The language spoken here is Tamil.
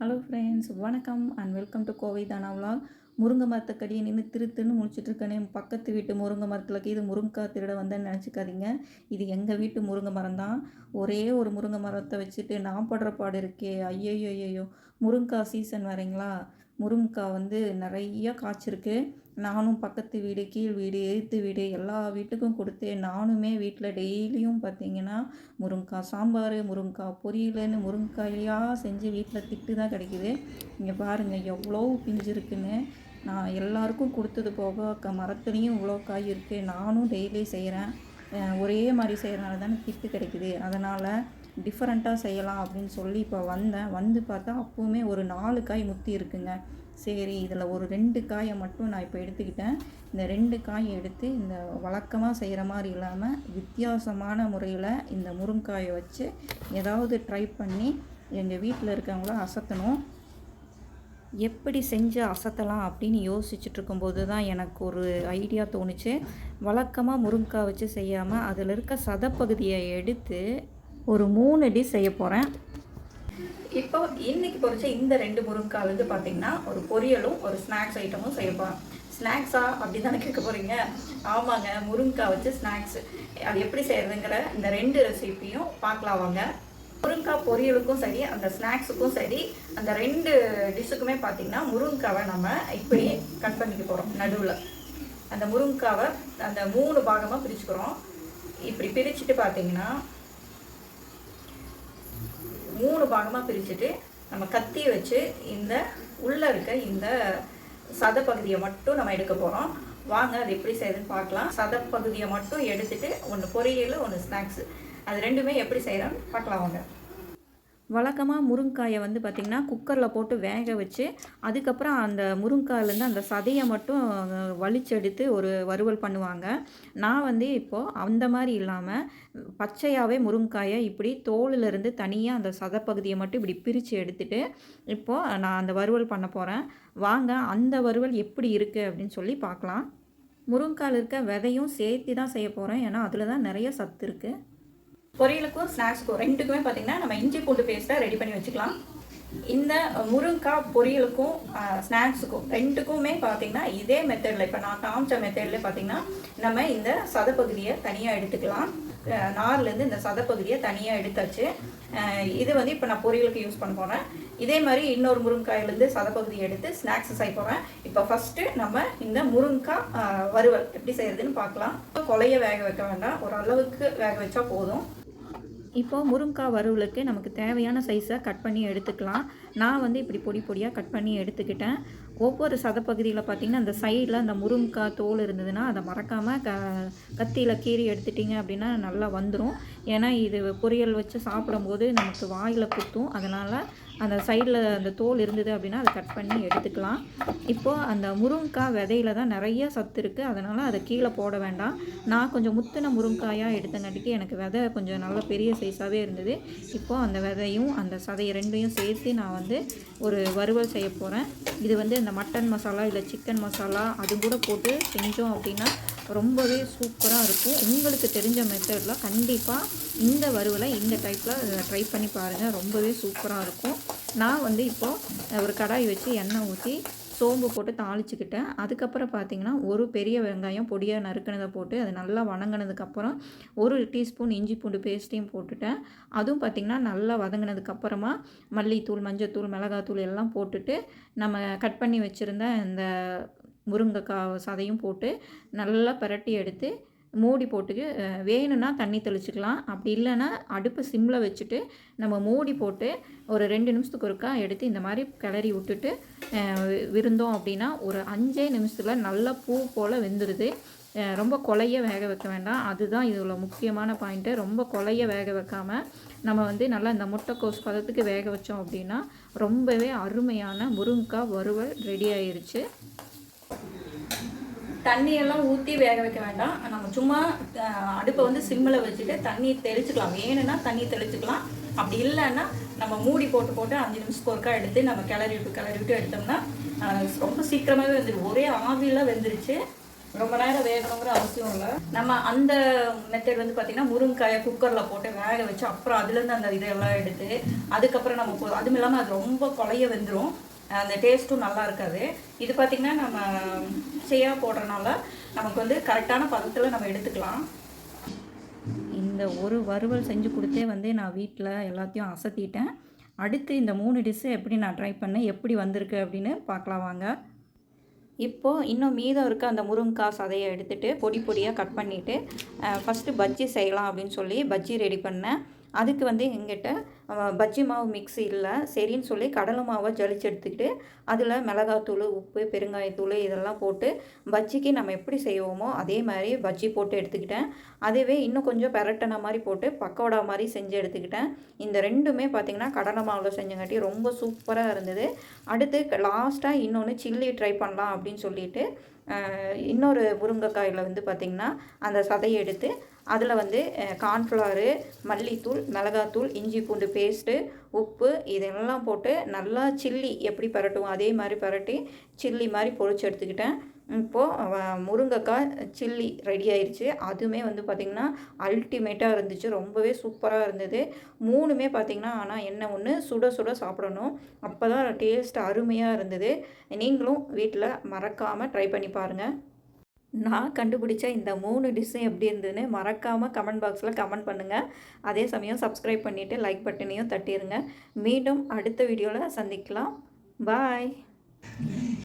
ஹலோ ஃப்ரெண்ட்ஸ் வணக்கம் அண்ட் வெல்கம் டு கோவை தானா vlog. முருங்கை மரத்துக்கடியை நின்று திருத்துன்னு திருன்னு இருக்கேனே. பக்கத்து வீட்டு முருங்கை மரத்தில் இது முருங்கைக்காய் திருட வந்தேன்னு நினச்சிக்காதீங்க. இது எங்கள் வீட்டு முருங்கை மரம் தான் ஒரே ஒரு முருங்கை மரத்தை வச்சுட்டு நான் படுற பாடு இருக்கே. ஐயோ ஐயோ முருங்கைக்காய் சீசன் வரீங்களா? முருங்கைக்காய் வந்து நிறைய காய்ச்சிருக்கு. நானும் பக்கத்து வீடு கீழ் வீடு எதிர்த்து வீடு எல்லா வீட்டுக்கும் கொடுத்து நானுமே வீட்டில் டெய்லியும் பார்த்தீங்கன்னா முருங்கைக்காய் சாம்பார் முருங்கைக்காய் பொரியல்னு முருங்கைக்காயாக செஞ்சு வீட்டில் திட்டு தான் கிடைக்குது. இங்கே பாருங்கள் எவ்வளோ பிஞ்சு இருக்குன்னு நான் எல்லாருக்கும் கொடுத்தது போக க மரத்துலேயும் இவ்வளோ காய் இருக்குது நானும் டெய்லி செய்கிறேன் ஒரே மாதிரி செய்கிறனால தானே திட்டு கிடைக்குது. அதனால் டிஃப்ரெண்ட்டாக செய்யலாம் அப்படின்னு சொல்லி இப்போ வந்தேன். வந்து பார்த்தா அப்போவுமே ஒரு நாலு காய் முத்தி இருக்குங்க. சரி இதில் ஒரு ரெண்டு காயை மட்டும் நான் இப்போ எடுத்துக்கிட்டேன். இந்த ரெண்டு காயை எடுத்து இந்த வழக்கமாக செய்கிற மாதிரி இல்லாமல் வித்தியாசமான முறையில் இந்த முருங்காயை வச்சு ஏதாவது ட்ரை பண்ணி எங்கள் வீட்டில் இருக்கவங்கள அசத்தணும். எப்படி செஞ்சு அசத்தலாம் அப்படின்னு யோசிச்சுட்டு இருக்கும்போது தான் எனக்கு ஒரு ஐடியா தோணுச்சு. வழக்கமாக முருங்கைக்காய் வச்சு செய்யாமல் அதில் இருக்க சதப்பகுதியை எடுத்து ஒரு மூணு டிஷ் செய்ய போகிறேன் இப்போ இன்னைக்கு பொறிச்ச இந்த ரெண்டு முருங்கைக்காய் வந்து பார்த்தீங்கன்னா ஒரு பொரியலும் ஒரு ஸ்நாக்ஸ் ஐட்டமும் செய்ய போகிறேன் ஸ்நாக்ஸா? அப்படி தானே கேட்க போகிறீங்க ஆமாங்க முருங்கக்காய் வச்சு ஸ்நாக்ஸ். அது எப்படி செய்கிறதுங்கிற இந்த ரெண்டு ரெசிபியும் பார்க்கலாம் வாங்க. முருங்கைக்காய் பொரியலுக்கும் சரி அந்த ஸ்நாக்ஸுக்கும் சரி அந்த ரெண்டு டிஷ்ஷுக்குமே பார்த்தீங்கன்னா முருங்கக்காவை நம்ம இப்படி கட் பண்ணிக்க போகிறோம் நடுவில். அந்த முருங்கக்காவை அந்த மூணு பாகமாக பிரிச்சுக்கிறோம். இப்படி பிரிச்சுட்டு பார்த்தீங்கன்னா மூணு பாகமாக பிரிச்சுட்டு நம்ம கத்தி வச்சு இந்த உள்ளே இருக்க இந்த சத பகுதியை மட்டும் நம்ம எடுக்க போகிறோம் வாங்க அது எப்படி செய்யுதுன்னு பார்க்கலாம். சதப்பகுதியை மட்டும் எடுத்துட்டு ஒன்று பொரியல் ஒன்று ஸ்நாக்ஸு அது ரெண்டுமே எப்படி செய்கிறோன்னு பார்க்கலாம் வாங்க. வழக்கமாக முருங்காயை வந்து பார்த்திங்கன்னா குக்கரில் போட்டு வேக வச்சு அதுக்கப்புறம் அந்த முருங்காயிலேருந்து அந்த சதையை மட்டும் வலிச்செடுத்து ஒரு வறுவல் பண்ணுவாங்க. நான் வந்து இப்போது அந்த மாதிரி இல்லாமல் பச்சையாகவே முருங்காயை இப்படி தோலிலிருந்து தனியாக அந்த சதைப்பகுதியை மட்டும் இப்படி பிரித்து எடுத்துட்டு இப்போது நான் அந்த வறுவல் பண்ண போகிறேன் வாங்க அந்த வறுவல் எப்படி இருக்குது அப்படின்னு சொல்லி பார்க்கலாம். முருங்காயில் இருக்க விதையும் சேர்த்து தான் செய்ய போகிறேன் ஏன்னா அதில் தான் நிறைய சத்து இருக்குது பொரியலுக்கும் ஸ்நாக்ஸுக்கும் ரெண்டுக்குமே பார்த்தீங்கன்னா நம்ம இஞ்சி பூண்டு பேஸ்ட்டை ரெடி பண்ணி வச்சுக்கலாம். இந்த முருங்காய் பொரியலுக்கும் ஸ்நாக்ஸுக்கும் ரெண்டுக்குமே பார்த்தீங்கன்னா இதே மெத்தடில் இப்போ நான் காமிச்ச மெத்தடில் பார்த்தீங்கன்னா நம்ம இந்த சதப்பகுதியை தனியாக எடுத்துக்கலாம். நார்லேருந்து இந்த சதப்பகுதியை தனியாக எடுத்தாச்சு. இது வந்து இப்போ நான் பொரியலுக்கு யூஸ் பண்ண போகிறேன் இதே மாதிரி இன்னொரு முருங்காயிலேருந்து சதப்பகுதியை எடுத்து ஸ்நாக்ஸ் செய்ய போகிறேன் இப்போ ஃபஸ்ட்டு நம்ம இந்த முருங்காய் வறுவல் எப்படி செய்கிறதுன்னு பார்க்கலாம் கொலையை வேக வைக்க வேண்டாம். ஒரு அளவுக்கு வேக வச்சா போதும். இப்போ முருங்காய் வறுவலுக்கு நமக்கு தேவையான சைஸை கட் பண்ணி எடுத்துக்கலாம். நான் வந்து இப்படி பொடி பொடியாக கட் பண்ணி எடுத்துக்கிட்டேன். ஒவ்வொரு சதப்பகுதியில் பார்த்திங்கன்னா அந்த சைடில் அந்த முருங்கைக்காய் தோல் இருந்ததுன்னா அதை மறக்காமல் க கத்தியில் கீறி எடுத்துட்டிங்க அப்படின்னா நல்லா வந்துடும் ஏன்னா இது பொரியல் வச்சு சாப்பிடும்போது நமக்கு வாயில் குத்தும். அதனால் அந்த சைடில் அந்த தோல் இருந்தது அப்படின்னா அதை கட் பண்ணி எடுத்துக்கலாம். இப்போது அந்த முருங்கைக்காய் விதையில தான் நிறைய சத்து இருக்குது அதனால் அதை கீழே போட வேண்டாம். நான் கொஞ்சம் முத்தின முருங்காயாக எடுத்தங்காட்டிக்கு எனக்கு விதை கொஞ்சம் நல்ல பெரிய சைஸாகவே இருந்தது. இப்போது அந்த விதையும் அந்த சதையை ரெண்டையும் சேர்த்து நான் வந்து வந்து ஒரு வறுவல் செய்ய போகிறேன் இது வந்து இந்த மட்டன் மசாலா இல்லை சிக்கன் மசாலா அது கூட போட்டு செஞ்சோம் அப்படின்னா ரொம்பவே சூப்பராக இருக்கும். உங்களுக்கு தெரிஞ்ச மெத்தடில் கண்டிப்பாக இந்த வறுவலை இந்த டைப்பில் ட்ரை பண்ணி பாருங்கள் ரொம்பவே சூப்பராக இருக்கும். நான் வந்து இப்போது ஒரு கடாய் வச்சு எண்ணெய் ஊற்றி சோம்பு போட்டு தாளிச்சுக்கிட்டேன். அதுக்கப்புறம் பார்த்தீங்கன்னா ஒரு பெரிய வெங்காயம் பொடியாக நறுக்கினதை போட்டு அது நல்லா வணங்கினதுக்கப்புறம் ஒரு டீஸ்பூன் இஞ்சி பூண்டு பேஸ்ட்டையும் போட்டுட்டேன். அதுவும் பார்த்திங்கன்னா நல்லா வதங்கினதுக்கப்புறமா மல்லித்தூள் மஞ்சத்தூள் மிளகாத்தூள் எல்லாம் போட்டுட்டு நம்ம கட் பண்ணி வச்சுருந்த இந்த முருங்கைக்காய் சதையும் போட்டு நல்லா பிரட்டி எடுத்து மூடி போட்டு வேணும்னா தண்ணி தெளிச்சுக்கலாம். அப்படி இல்லைன்னா அடுப்பு சிம்மில் வச்சுட்டு நம்ம மூடி போட்டு ஒரு ரெண்டு நிமிஷத்துக்கு ஒருக்கா எடுத்து இந்த மாதிரி கிளறி விட்டுட்டு விருந்தோம் அப்படின்னா ஒரு அஞ்சே நிமிஷத்தில் நல்லா பூ போல் வெந்துடுது ரொம்ப கொலைய வேக வைக்க வேண்டாம். அதுதான் இதில் முக்கியமான பாயிண்ட்டு ரொம்ப கொலைய வேக வைக்காமல் நம்ம வந்து நல்லா இந்த முட்டைக்கோஸ் பதத்துக்கு வேக வச்சோம் அப்படின்னா ரொம்பவே அருமையான முருங்கைக்காய் வறுவல் ரெடி ஆயிருச்சு. தண்ணியெல்லாம் ஊற்றி வேக வைக்க வேண்டாம். நம்ம சும்மா அடுப்பை வந்து சிம்மில் வச்சுட்டு தண்ணி தெளிச்சுக்கலாம். வேணும்னா தண்ணி தெளிச்சுக்கலாம். அப்படி இல்லைன்னா நம்ம மூடி போட்டு போட்டு அஞ்சு நிமிஷத்துக்கு ஒருக்கா எடுத்து நம்ம கிளறி விட்டு கிளறி விட்டு எடுத்தோம்னா ரொம்ப சீக்கிரமாகவே வெந்துடும் ஒரே ஆவியில் வெந்துருச்சு. ரொம்ப நேரம் வேகணுங்கிற அவசியம் இல்லை. நம்ம அந்த மெத்தட் வந்து பார்த்திங்கன்னா முருங்கைக்காயை குக்கரில் போட்டு வேக வச்சு அப்புறம் அதுலேருந்து அந்த இதெல்லாம் எடுத்து அதுக்கப்புறம் நம்ம அதுவும் இல்லாமல் அது ரொம்ப கொலைய வெந்துடும் அந்த டேஸ்ட்டும் நல்லா இருக்காது. இது பார்த்திங்கன்னா நம்ம செய்யா போடுறனால நமக்கு வந்து கரெக்டான பதத்தில் நம்ம எடுத்துக்கலாம். இந்த ஒரு வறுவல் செஞ்சு கொடுத்தே வந்து நான் வீட்டில் எல்லாத்தையும் அசத்திட்டேன். அடுத்து இந்த மூணு டிஷ்ஷு எப்படி நான் ட்ரை பண்ணேன் எப்படி வந்திருக்கு அப்படின்னு பார்க்கலாம் வாங்க. இப்போது இன்னும் மீதம் இருக்க அந்த முருங்கைக்காய் சதையை எடுத்துகிட்டு பொடி பொடியாக கட் பண்ணிவிட்டு ஃபஸ்ட்டு பஜ்ஜி செய்யலாம் அப்படின்னு சொல்லி பஜ்ஜி ரெடி பண்ணேன். அதுக்கு வந்து எங்கிட்ட பஜ்ஜி மாவு மிக்ஸி இல்லை. சரின்னு சொல்லி கடலை மாவை ஜலிச்சு எடுத்துக்கிட்டு அதில் மிளகாத்தூள் உப்பு பெருங்காயத்தூள் இதெல்லாம் போட்டு பஜ்ஜிக்கு நம்ம எப்படி செய்வோமோ அதே மாதிரி பஜ்ஜி போட்டு எடுத்துக்கிட்டேன். அதுவே இன்னும் கொஞ்சம் பெரட்டின மாதிரி போட்டு பக்கோடா மாதிரி செஞ்சு எடுத்துக்கிட்டேன். இந்த ரெண்டுமே பார்த்திங்கன்னா கடலை மாவில் செஞ்சங்காட்டி ரொம்ப சூப்பராக இருந்தது. அடுத்து லாஸ்ட்டாக இன்னொன்று சில்லி ட்ரை பண்ணலாம் அப்படின்னு சொல்லிட்டு இன்னொரு முருங்கைக்காயில் வந்து பார்த்திங்கன்னா அந்த சதையை எடுத்து அதில் வந்து கார்ன்ஃப்ளவரு மல்லித்தூள் மிளகாத்தூள் இஞ்சி பூண்டு பேஸ்ட்டு உப்பு இதெல்லாம் போட்டு நல்லா சில்லி எப்படி பரட்டுவோம் அதே மாதிரி பரட்டி சில்லி மாதிரி பொறிச்சு எடுத்துக்கிட்டேன். இப்போது முருங்கைக்காய் சில்லி ரெடி ஆயிடுச்சு அதுவுமே வந்து பார்த்திங்கன்னா அல்டிமேட்டாக இருந்துச்சு. ரொம்பவே சூப்பராக இருந்தது. மூணுமே பார்த்திங்கன்னா ஆனால் என்ன ஒன்று சுட சுட சாப்பிடணும். அப்போ தான் டேஸ்ட் அருமையாக இருந்தது. நீங்களும் வீட்டில் மறக்காமல் ட்ரை பண்ணி பாருங்கள் நான் கண்டுபிடிச்ச இந்த மூணு டிஷ்ஷும் எப்படி இருந்ததுன்னு மறக்காமல் கமெண்ட் பாக்ஸில் கமெண்ட் பண்ணுங்கள் அதே சமயம் சப்ஸ்கிரைப் பண்ணிவிட்டு லைக் பட்டனையும் தட்டிடுங்க மீண்டும் அடுத்த வீடியோவில் சந்திக்கலாம். பாய்